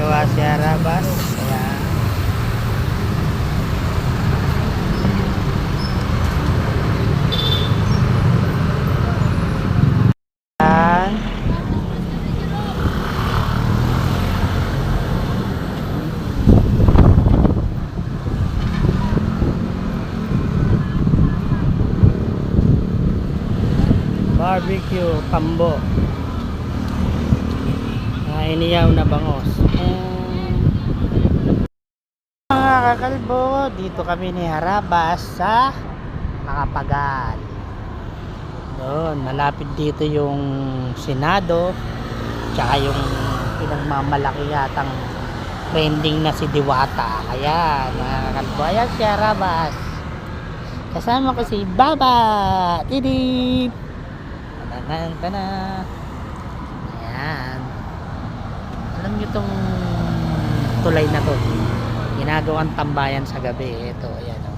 gawa si Arabas. Kaya barbecue pambo na iniyaw na bangos mga dito kami ni Harabas sa Makapagal doon malapit dito yung Senado tsaka yung pinagmamalaki yatang trending na si Diwata. Ayan mga kakalbo ayan si Harabas. Kasama ko si Baba Tidip tanan tana ayan. Alam nyo tong tulay na to ginagawang tambayan sa gabi ito ayan oh.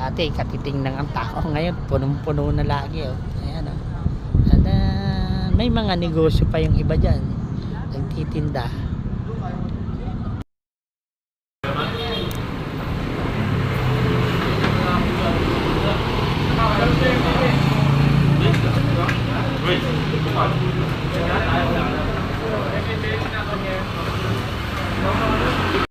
dati katiting ng ang tao ngayon punong puno na lagi oh. ayan oh. Uh, may mga negosyo pa yung iba dyan nagtitinda Wait, come on.